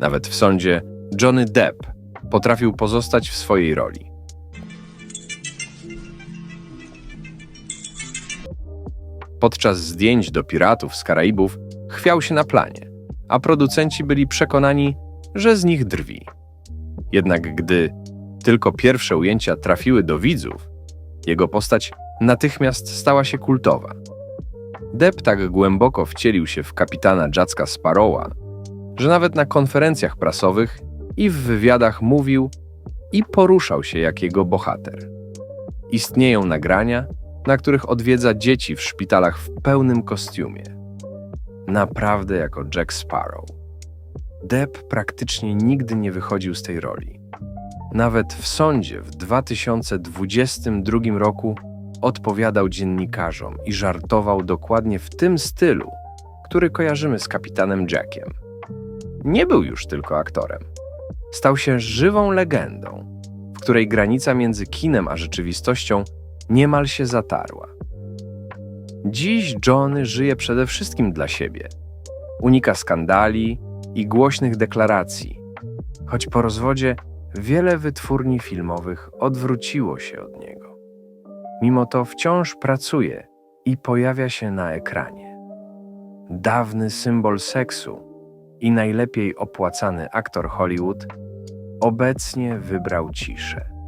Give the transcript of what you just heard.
Nawet w sądzie Johnny Depp potrafił pozostać w swojej roli. Podczas zdjęć do Piratów z Karaibów chwiał się na planie, a producenci byli przekonani, że z nich drwi. Jednak gdy tylko pierwsze ujęcia trafiły do widzów, jego postać natychmiast stała się kultowa. Depp tak głęboko wcielił się w kapitana Jacka Sparrowa, że nawet na konferencjach prasowych i w wywiadach mówił i poruszał się jak jego bohater. Istnieją nagrania, na których odwiedza dzieci w szpitalach w pełnym kostiumie. Naprawdę jako Jack Sparrow. Depp praktycznie nigdy nie wychodził z tej roli. Nawet w sądzie w 2022 roku odpowiadał dziennikarzom i żartował dokładnie w tym stylu, który kojarzymy z kapitanem Jackiem. Nie był już tylko aktorem. Stał się żywą legendą, w której granica między kinem a rzeczywistością niemal się zatarła. Dziś Johnny żyje przede wszystkim dla siebie. Unika skandali i głośnych deklaracji, choć po rozwodzie wiele wytwórni filmowych odwróciło się od niego. Mimo to wciąż pracuje i pojawia się na ekranie. Dawny symbol seksu i najlepiej opłacany aktor Hollywood obecnie wybrał ciszę.